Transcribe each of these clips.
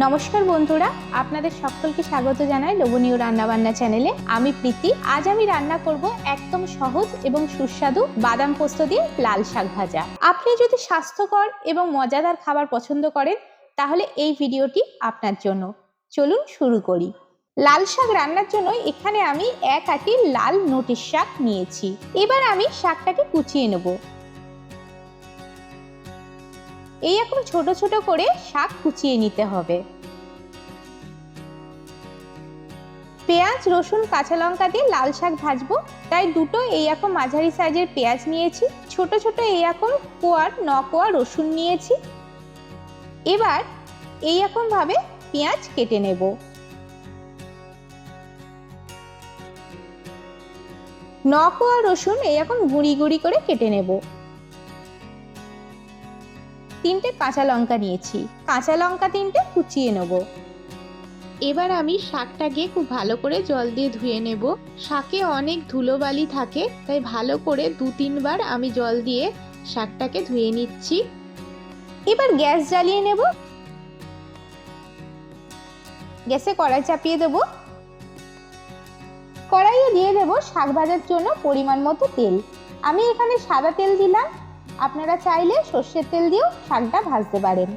নমস্কার বন্ধুরা, আপনাদের সকলকে স্বাগত জানাই লোভনীয় রান্নাবান্না চ্যানেলে। আমি প্রীতি। আজ আমি রান্না করব একদম সহজ এবং সুস্বাদু বাদাম পোস্ত দিয়ে লাল শাক ভাজা। আপনি যদি স্বাস্থ্যকর এবং মজাদার খাবার পছন্দ করেন, তাহলে এই ভিডিওটি আপনার জন্য। চলুন শুরু করি। লাল শাক রান্নার জন্য এখানে আমি এক আটি লাল নোটিশ শাক নিয়েছি। এবার আমি শাকটাকে কুচিয়ে নেব। এই এখন ছোট ছোট করে শাক কুচিয়ে নিতে হবে। পেঁয়াজ, রসুন, কাঁচা লঙ্কা দিয়ে লাল শাক ভাজবো। তাই দুটো এই রকম মাঝারি সাইজের পেঁয়াজ নিয়েছি। ছোট ছোট এই রকম কোয়ার ন কোয়া রসুন নিয়েছি। এবার এই রকম ভাবে পেঁয়াজ কেটে নেব। ন কোয়া রসুন এই রকম গুঁড়ি গুঁড়ি করে কেটে নেব। তিনটে কাঁচা লঙ্কা নিয়েছি। কাঁচা লঙ্কা তিনটে কুচিয়ে নেব। এবার আমি শাকটাকে খুব ভালো করে জল দিয়ে ধুয়ে নেব। শাকে অনেক ধুলোবালি থাকে তাই ভালো করে দু তিনবার আমি জল দিয়ে শাকটাকে ধুয়ে নিচ্ছি। এবার গ্যাস জ্বালিয়ে নেব। গ্যাসে কড়াই চাপিয়ে দেব। কড়াইয়ে দিয়ে দেব শাক ভাজার জন্য পরিমাণ মতো তেল। আমি এখানে সাদা তেল দিলাম। আপনারা চাইলে সর্ষের তেল দিয়েও শাকটা ভাজতে পারেন।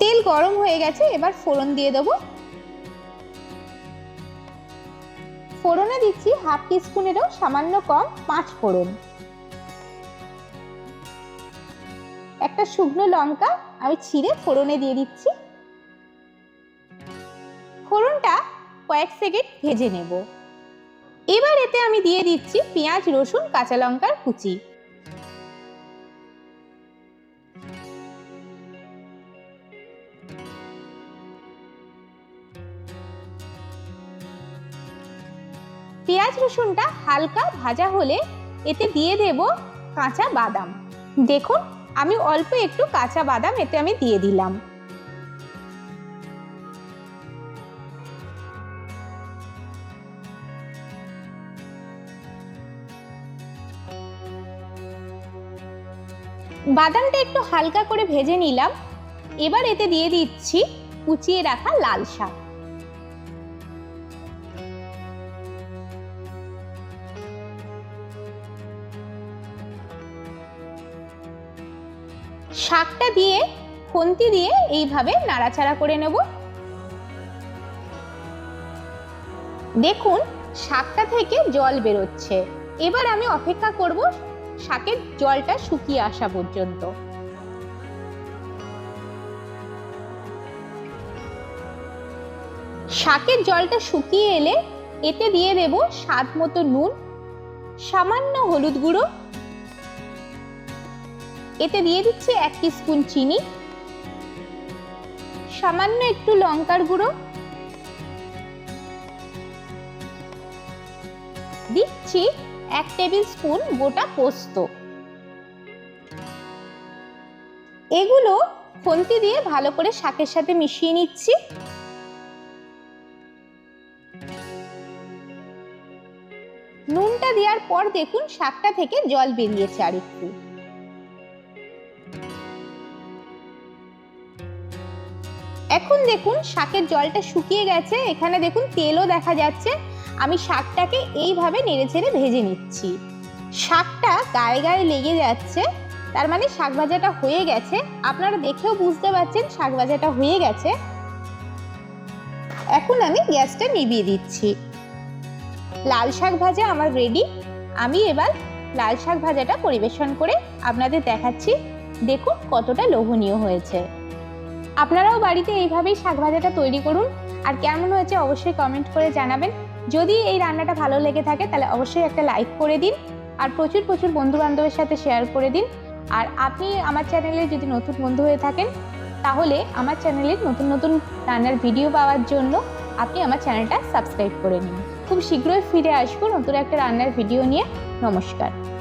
তেল গরম হয়ে গেছে, এবার ফোড়ন দিয়ে দেব। ফোড়নে দিচ্ছি হাফ টিস্পুনেরও সামান্য কম পাঁচ ফোড়ন। একটা শুকনো লঙ্কা আমি ছিঁড়ে ফোড়নে দিয়ে দিচ্ছি। ফোড়নটা কয়েক সেকেন্ড ভেজে নেব। এবার এতে আমি দিয়ে দিচ্ছি পেঁয়াজ, রসুন, কাঁচা লঙ্কার কুচি। পেঁয়াজ, রসুনটা হালকা ভাজা হলে এতে দিয়ে দেব কাঁচা বাদাম। দেখুন, আমি অল্প একটু কাঁচা বাদাম এতে আমি দিয়ে দিলাম। বাদামটা একটু হালকা করে ভেজে নিলাম। এবার এতে দিয়ে দিচ্ছি কুচিয়ে রাখা লাল শাক। শাকটা দিয়ে খন্তি দিয়ে এইভাবে নাড়াচাড়া করে নেব। দেখুন, শাকটা থেকে জল বেরোচ্ছে। এবার আমি অপেক্ষা করব শাকের জলটা শুকিয়ে আসা পর্যন্ত। শাকের জলটা শুকিয়ে এলে এতে দিয়ে দেব স্বাদ মতো নুন, সামান্য হলুদ গুঁড়ো। এতে দিয়ে দিচ্ছি এক স্পুন চিনি, সামান্য একটু লঙ্কার গুঁড়ো। দিচ্ছি এক টেবিল স্পুন গোটা পোস্ত। এগুলো খন্তি দিয়ে ভালো করে শাকের সাথে মিশিয়ে নিচ্ছি। নুনটা দেওয়ার পর দেখুন শাকটা থেকে জল বেরিয়েছে আর একটু এখন দেখুন শাকের জলটা শুকিয়ে গেছে, এখানে দেখুন তেলও দেখা যাচ্ছে। আমি শাকটাকে এইভাবে নেড়ে ছেড়ে ভেজে নিচ্ছি। শাকটা গায়ে গায়ে লেগে যাচ্ছে, তার মানে শাক ভাজাটা হয়ে গেছে। আপনারা দেখেও বুঝতে পারছেন শাক ভাজাটা হয়ে গেছে। এখন আমি গ্যাসটা নিভিয়ে দিচ্ছি। লাল শাক ভাজা আমার রেডি আমি এবার লাল শাক ভাজাটা পরিবেশন করে আপনাদের দেখাচ্ছি। দেখুন কতটা লোভনীয় হয়েছে। আপনারাও বাড়িতে এইভাবেই শাক ভাজাটা তৈরি করুন। আর কেমন হয়েছে অবশ্যই কমেন্ট করে জানাবেন। যদি এই রান্নাটা ভালো লেগে থাকে, তাহলে অবশ্যই একটা লাইক করে দিন, আর প্রচুর প্রচুর বন্ধু বান্ধবের সাথে শেয়ার করে দিন। আর আপনি আমার চ্যানেলে যদি নতুন বন্ধু হয়ে থাকেন, তাহলে আমার চ্যানেলের নতুন নতুন রান্নার ভিডিও পাওয়ার জন্য আপনি আমার চ্যানেলটা সাবস্ক্রাইব করে নিন। খুব শীঘ্রই ফিরে আসব নতুন একটা রান্নার ভিডিও নিয়ে। নমস্কার।